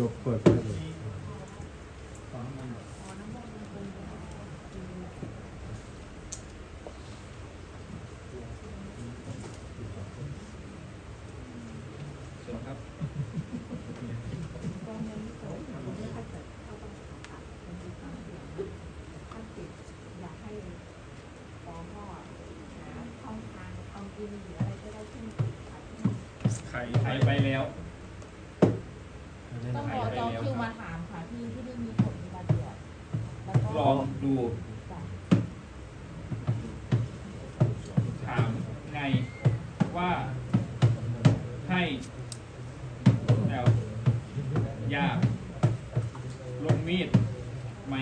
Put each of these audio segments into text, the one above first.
จบเปิดได้เลยเชิญครับอยาก ลองดูถามไงว่าให้แล้วอยากลงมีดไหม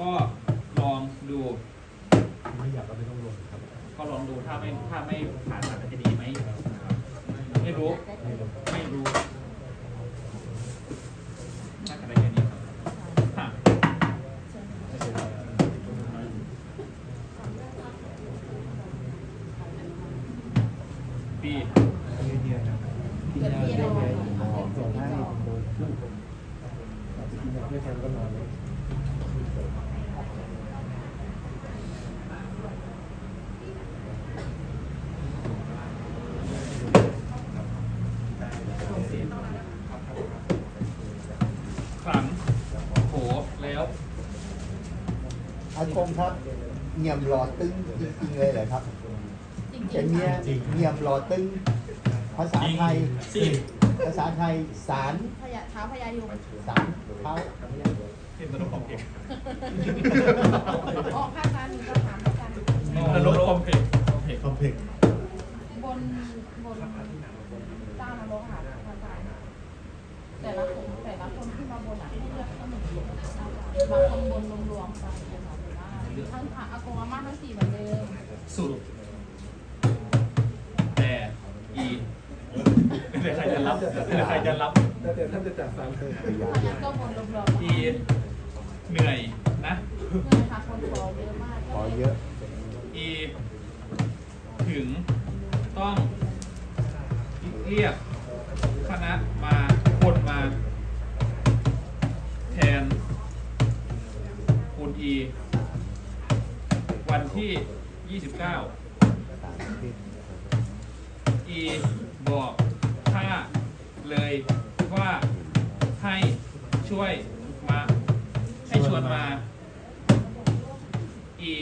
ก็ลองดู ไม่อยากก็ไม่ต้องลงครับก็ลองดูถ้าไม่ถ้าไม่ผ่านมันจะดีไหมไม่รู้ ไม่รู้ ปีอันนี้เนี่ยอะไอส่งให้โดนขึ้นอาจจะกินยาไม่ทันก็นอนเลยครั้งโหแล้วอากงครับเงียมรอตึ้งจริงๆเลยเหรอครับ จริงเป็นๆเงียค่ะเงียมรอตึ้งภาษาไทย สิภาษาไทยสารพยาเท้าพยายมสารเท้าเป็นตลกของเอกออกภาคการมีก็ถามอาจารย์ตลกของเอกของเอกคอมเพล็กซ์บนบนเจ้านรกค่ะอาจารย์แต่ละคนแต่ละคนที่มาบนอะให้เลือกก็เหมือนกันบางคนบนรวมๆไปนะคะหรือว่าทั้งพระอากงอาม่าทั้งสี่เหมือนเดิมสุด จะรับไม่ได้ใครจะรับแล้วเดี๋ยวท่านจะจัดสรรเลยเพราะงั้นก็บนรวมๆอีเหนื่อยนะเงินค่ะคนขอเยอะมากขอเยอะอีถึงต้องเรียกคณะมาคนมา แทนคุณอีวันที่ 29สารพิษอีบอกถ้า เลยว่าให้ช่วยมา ให้ชวนมา อี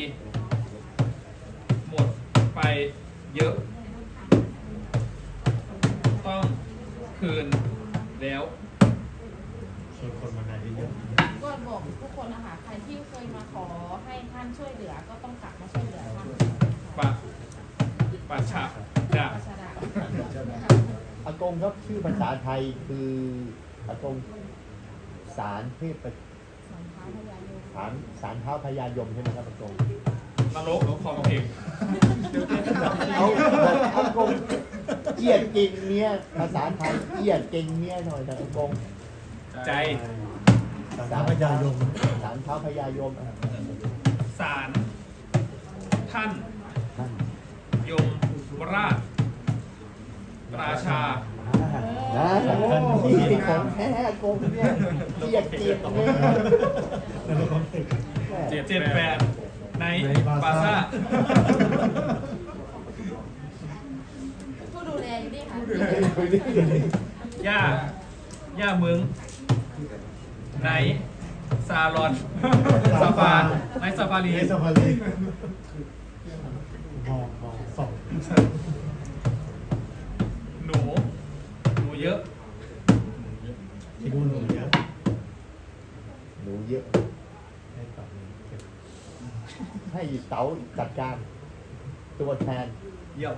หมดไปเยอะ ต้องคืนแล้ว ชวนคนมาไหนเยอะก็บอกทุกคนนะคะใครที่เคยมาขอให้ท่านช่วยเหลือก็ต้องกลับมาช่วยเหลือท่านปะปัชชะจะประชาดาอากงครับชื่อภาษาไทยคืออากงสารเทพสารสารเท้าพญายมใช่ไหมครับอากงนรกหรือคอมเพลงเอาอากงเกียดเก่งเมียภาษาไทยเกียดเก่งเมียหน่อยนะอากงใจสารพยายมสารเท้าพญายมสารท่าน ที่ของแท้อากงเนี่ยเกียดเก่งเนี่ยแล้วก็คอมเพล็กซ์เจ็ดเจ็ดแปดในในบาบาซ่าซ่าผู้ดูแลอยู่นี่ค่ะย่า ย่าเมืองในซาลอนซาฟาในซาฟารีเอสซาฟารีมองมองสองหนู หนูเยอะ ที่นู่นหนูเยอะหนูเยอะ ให้ตัดเลยเก็บให้เต๋าจัดการตัวแทน เยี่ยม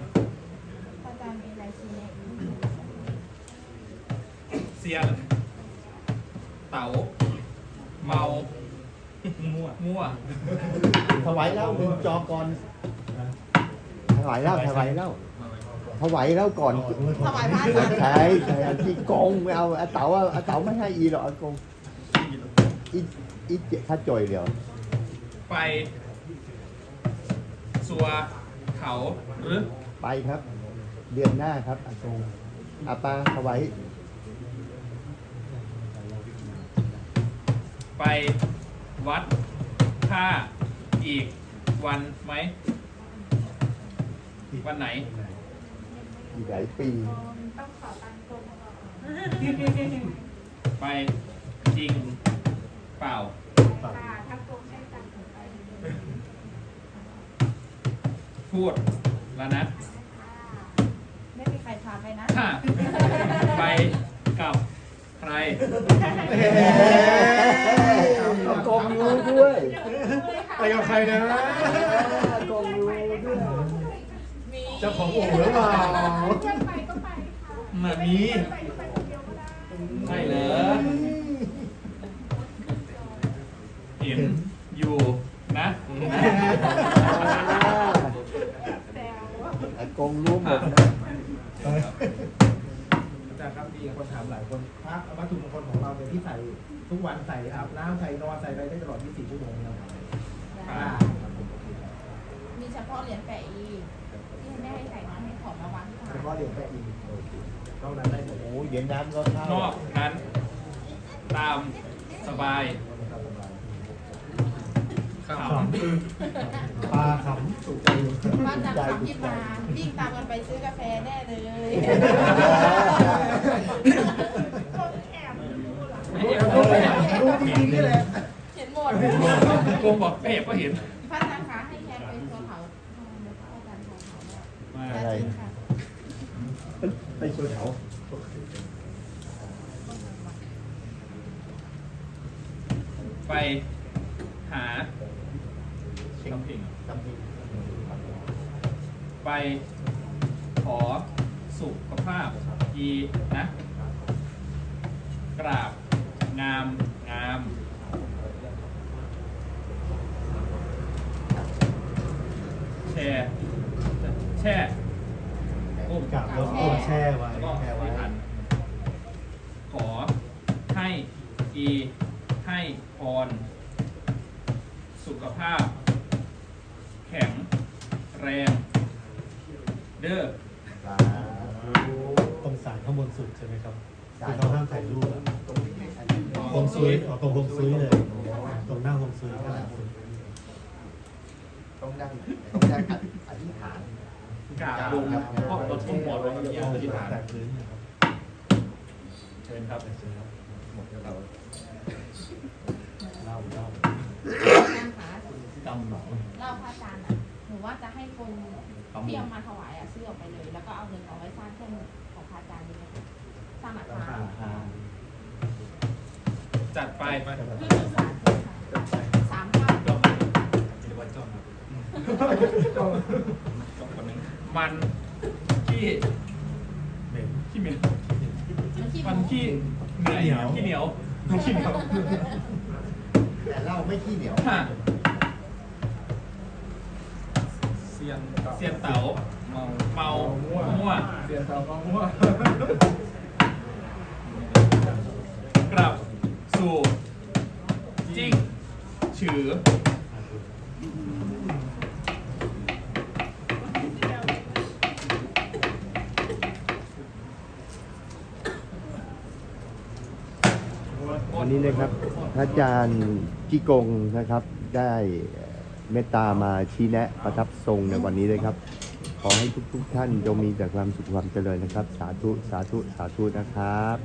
อาจารย์มีรายชื่อไหมเซียน เต๋าเมา มั่วมั่ว ถวายเหล้าหนึ่งจอก่อนนะถวายเหล้าถวายเหล้า ถวายเหล้าก่อนต่อด้วยถวายพระอาจารย์ใช่ใช่ที่โกงไม่เอาอาเต๋าอะอาเต๋าไม่ให้อีหรอกอากงอีอีเจถ้าจ่อยเดียวไปสัวเขาหรือไปครับ เดือนหน้าครับอากงอาปาถวายไปวัดท่าอีกวันไหมวันไหน อีกหลายปี ต้องขอตังค์กรมก่อนไปจริงเปล่า ค่ะถ้ากรมให้ตังค์ผมไปพูดแล้วนะไม่มีใครพาไปนะถ้าไปกับใครกงยูด้วย ไปกับใครนะกงยูด้วยมี เจ้าของอู่หรือเปล่าเพื่อนไปก็ไปค่ะมามีไปก็ไปคนเดียวก็ได้ใช่เหรอเห็นอยู่นะแต่ว่าอากงรู้หมดนะอาจารย์ครับมีคนถามหลายคนพระวัตถุมงคลของเราเนี่ยที่ใส่ทุกวันใส่อาบน้ำใส่นอนใส่อะไรได้ตลอด 24 ชั่วโมงนะครับอ่าครับผมโอเคครับมีเฉพาะเหรียญแปะอี ที่ไม่ให้ใส่น้ำให้ถอดมาวางที่เฉขาพาะเหรียญแปะอินโอเคนอกนั้นได้หมดโอ้ยเดี๋ยวน้ำก็เข้านอกนั้น ตามสบายนะครับผมขปลาขำถูกใจอยู่บ้านจันทร์ที่มาวิ่งตามกันไปซื้อกาแฟแน่เลยคนแอบดูเหรอำรู้จริงๆนี่แหละเห็นหมด โกงบอกเอ๊ะก็เห็น พระอาจารย์คะให้แชร์เป็นตัวเขาพระอาจารย์ตัวเขาเนี่ย มา อะไร จริงค่ะ ไปชวนเขา ไปหาทำเพลงจำจริงไปขอสุขภาพดีนะ กราบงามงามแชร์แช่ก้มกลับแล้วกดแช่ไว้ แล้วก็ แช่ไว้ ที่พันขอให้อีให้พร สุข ภาพ แข็ง แรง เด้อตรงสารข้างบนสุดใช่ไหมครับสาที่รเขาห้ามถ่ายรูปอะตรงนี้อันนี้โฮมซุยอ๋อตรงโฮมซุยเลย ตรงหน้าโฮมซุยก็ได้ต้องได้ต้องได้อธิษฐานกราบลงเพราะเราทุ่มหัวลงอย่างนี้อธิษฐาน แตะพื้นนะครับเชิญครับเชิญครับ หมดแล้วเราเล่าเล่า นั่งหาดำหนองเล่าพระอาจารย์อะหนูว่าจะให้คนที่เอามาถวายอะซื้อออกไปเลย แล้วก็เอาเงินเอาไว้สร้างเครื่องของพระอาจารย์นี่นะคะสร้างหลักฐานจัดไปที่ศึกษาสามภาคจบเรียกว่าจบจบคนหนึ่งมันขี้เหม็นขี้เหม็นมันขี้มันโม้ขี้เหนื่อยขี้เหนียวขี้เหนียว แต่เหล้าไม่ขี้เหนียว ค่ะเซียนเซียนเต๋าเมาเมามั่วเสียนเตาเขามั่วกลับสู่จิ้งฉือ วันนี้นะครับพระอาจารย์จิกงนะครับ ได้เมตตามาชี้แนะประทับทรงในวันนี้เลยครับ ขอให้ทุกๆท่านจงมีแต่ความสุขความเจริญนะครับ สาธุสาธุสาธุนะครับ